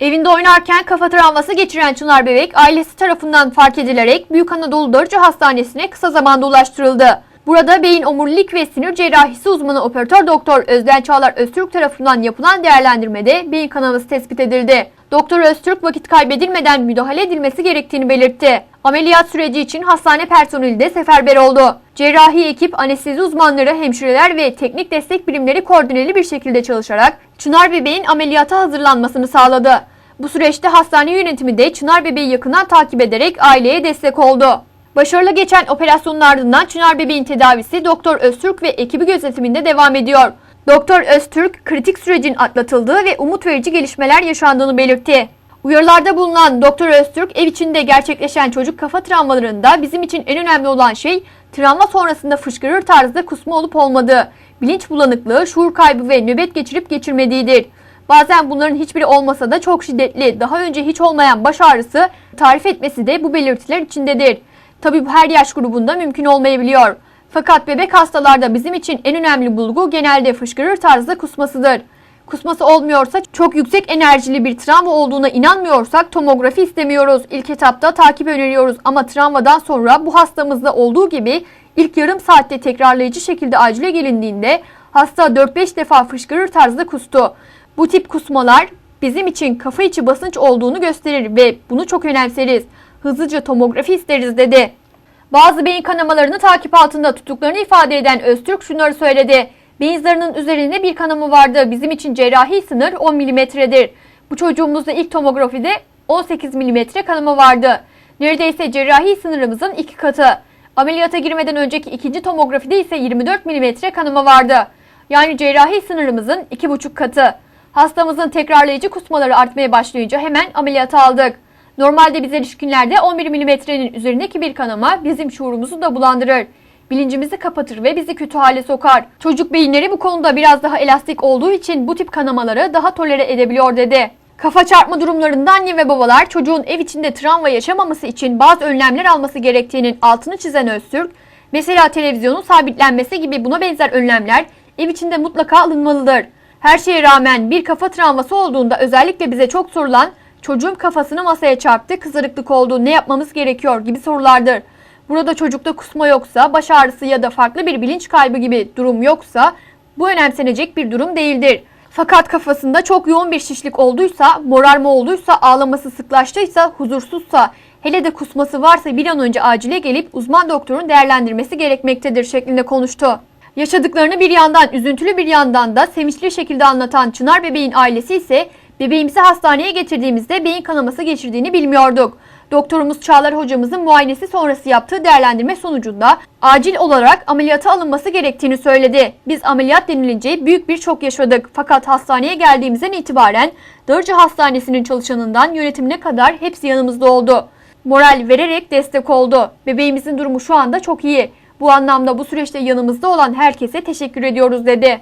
Evinde oynarken kafa travması geçiren Çınar Bebek ailesi tarafından fark edilerek Büyük Anadolu Darıcı Hastanesi'ne kısa zamanda ulaştırıldı. Burada beyin omurilik ve sinir cerrahisi uzmanı operatör doktor Özden Çağlar Öztürk tarafından yapılan değerlendirmede beyin kanaması tespit edildi. Doktor Öztürk vakit kaybedilmeden müdahale edilmesi gerektiğini belirtti. Ameliyat süreci için hastane personeli de seferber oldu. Cerrahi ekip, anestezi uzmanları, hemşireler ve teknik destek birimleri koordineli bir şekilde çalışarak Çınar bebeğin ameliyata hazırlanmasını sağladı. Bu süreçte hastane yönetimi de Çınar bebeği yakından takip ederek aileye destek oldu. Başarılı geçen operasyonun ardından Çınar bebeğin tedavisi Doktor Öztürk ve ekibi gözetiminde devam ediyor. Doktor Öztürk kritik sürecin atlatıldığı ve umut verici gelişmeler yaşandığını belirtti. Uyarılarda bulunan Doktor Öztürk ev içinde gerçekleşen çocuk kafa travmalarında bizim için en önemli olan şey travma sonrasında fışkırır tarzda kusma olup olmadığı, bilinç bulanıklığı, şuur kaybı ve nöbet geçirip geçirmediğidir. Bazen bunların hiçbiri olmasa da çok şiddetli, daha önce hiç olmayan baş ağrısı tarif etmesi de bu belirtiler içindedir. Tabi bu her yaş grubunda mümkün olmayabiliyor. Fakat bebek hastalarda bizim için en önemli bulgu genelde fışkırır tarzda kusmasıdır. Kusması olmuyorsa çok yüksek enerjili bir travma olduğuna inanmıyorsak tomografi istemiyoruz. İlk etapta takip öneriyoruz ama travmadan sonra bu hastamızda olduğu gibi ilk yarım saatte tekrarlayıcı şekilde acile gelindiğinde hasta 4-5 defa fışkırır tarzda kustu. Bu tip kusmalar bizim için kafa içi basınç olduğunu gösterir ve bunu çok önemseriz. Hızlıca tomografi isteriz dedi. Bazı beyin kanamalarını takip altında tuttuklarını ifade eden Öztürk şunları söyledi. Beyin zarının üzerinde bir kanama vardı. Bizim için cerrahi sınır 10 milimetredir. Bu çocuğumuzda ilk tomografide 18 milimetre kanama vardı. Neredeyse cerrahi sınırımızın iki katı. Ameliyata girmeden önceki ikinci tomografide ise 24 milimetre kanama vardı. Yani cerrahi sınırımızın iki buçuk katı. Hastamızın tekrarlayıcı kusmaları artmaya başlayınca hemen ameliyata aldık. Normalde bize ilişkinlerde 11 milimetrenin üzerindeki bir kanama bizim şuurumuzu da bulandırır. Bilincimizi kapatır ve bizi kötü hale sokar. Çocuk beyinleri bu konuda biraz daha elastik olduğu için bu tip kanamaları daha tolere edebiliyor dedi. Kafa çarpma durumlarında anne ve babalar çocuğun ev içinde travma yaşamaması için bazı önlemler alması gerektiğinin altını çizen Öztürk, mesela televizyonun sabitlenmesi gibi buna benzer önlemler ev içinde mutlaka alınmalıdır. Her şeye rağmen bir kafa travması olduğunda özellikle bize çok sorulan çocuğum kafasını masaya çarptı, kızarıklık oldu, ne yapmamız gerekiyor gibi sorulardır. Burada çocukta kusma yoksa, baş ağrısı ya da farklı bir bilinç kaybı gibi durum yoksa bu önemsenecek bir durum değildir. Fakat kafasında çok yoğun bir şişlik olduysa, morarma olduysa, ağlaması sıklaştıysa, huzursuzsa, hele de kusması varsa bir an önce acile gelip uzman doktorun değerlendirmesi gerekmektedir şeklinde konuştu. Yaşadıklarını bir yandan üzüntülü bir yandan da sevinçli şekilde anlatan Çınar bebeğin ailesi ise bebeğimizi hastaneye getirdiğimizde beyin kanaması geçirdiğini bilmiyorduk. Doktorumuz Çağlar hocamızın muayenesi sonrası yaptığı değerlendirme sonucunda acil olarak ameliyata alınması gerektiğini söyledi. Biz ameliyat denilince büyük bir şok yaşadık. Fakat hastaneye geldiğimizden itibaren Darıcı Hastanesi'nin çalışanından yönetimine kadar hepsi yanımızda oldu. Moral vererek destek oldu. Bebeğimizin durumu şu anda çok iyi. Bu anlamda bu süreçte yanımızda olan herkese teşekkür ediyoruz dedi.